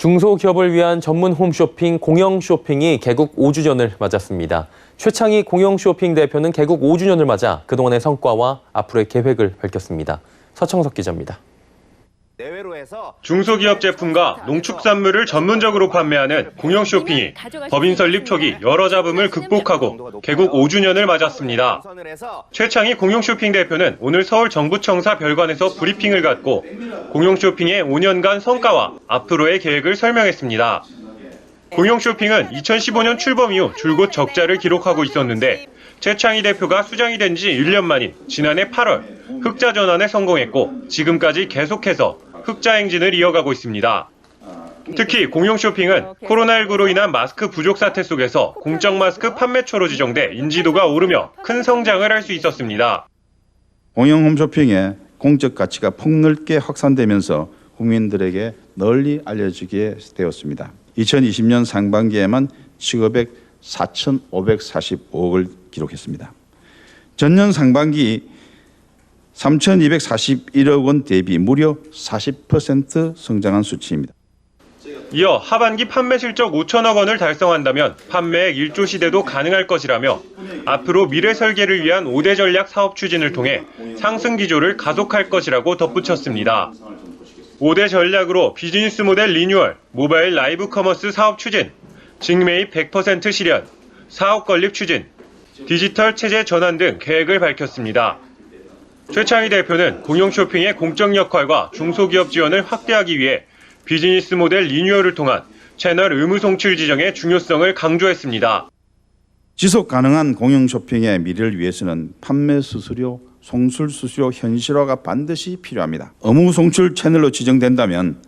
중소기업을 위한 전문 홈쇼핑 공영 쇼핑이 개국 5주년을 맞았습니다. 최창희 공영 쇼핑 대표는 개국 5주년을 맞아 그동안의 성과와 앞으로의 계획을 밝혔습니다. 서청석 기자입니다. 내외로 해서 중소기업 제품과 농축산물을 전문적으로 판매하는 공영 쇼핑이 법인 설립 초기 여러 잡음을 극복하고 개국 5주년을 맞았습니다. 해서 최창희 공영 쇼핑 대표는 오늘 서울 정부청사 별관에서 브리핑을 갖고 공영 쇼핑의 5년간 성과와 앞으로의 계획을 설명했습니다. 공영 쇼핑은 2015년 출범 이후 줄곧 적자를 기록하고 있었는데 최창희 대표가 수장이 된 지 1년 만인 지난해 8월 흑자 전환에 성공했고 지금까지 계속해서 흑자 행진을 이어가고 있습니다. 특히 공용 쇼핑은 코로나19로 인한 마스크 부족 사태 속에서 공적 마스크 판매처로 지정돼 인지도가 오르며 큰 성장을 할 수 있었습니다. 공영 홈쇼핑의 공적 가치가 폭넓게 확산되면서 국민들에게 널리 알려지게 되었습니다. 2020년 상반기에만 취급액 4,545억을 기록했습니다. 전년 상반기 3,241억 원 대비 무려 40% 성장한 수치입니다. 이어 하반기 판매 실적 5천억 원을 달성한다면 판매액 1조 시대도 가능할 것이라며 앞으로 미래 설계를 위한 5대 전략 사업 추진을 통해 상승 기조를 가속할 것이라고 덧붙였습니다. 5대 전략으로 비즈니스 모델 리뉴얼, 모바일 라이브 커머스 사업 추진, 직매입 100% 실현, 사업 건립 추진, 디지털 체제 전환 등 계획을 밝혔습니다. 최창희 대표는 공용 쇼핑의 공적 역할과 중소기업 지원을 확대하기 위해 비즈니스 모델 리뉴얼을 통한 채널 의무 송출 지정의 중요성을 강조했습니다. 지속 가능한 공영 쇼핑의 미래를 위해서는 판매 수수료, 송출 수수료 현실화가 반드시 필요합니다. 의무 송출 채널로 지정된다면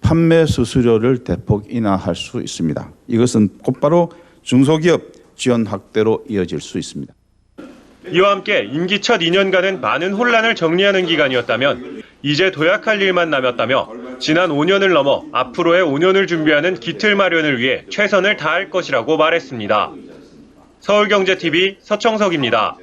판매 수수료를 대폭 인하할 수 있습니다. 이것은 곧바로 중소기업 지원 확대로 이어질 수 있습니다. 이와 함께 임기 첫 2년간은 많은 혼란을 정리하는 기간이었다면 이제 도약할 일만 남았다며 지난 5년을 넘어 앞으로의 5년을 준비하는 기틀 마련을 위해 최선을 다할 것이라고 말했습니다. 서울경제TV 서청석입니다.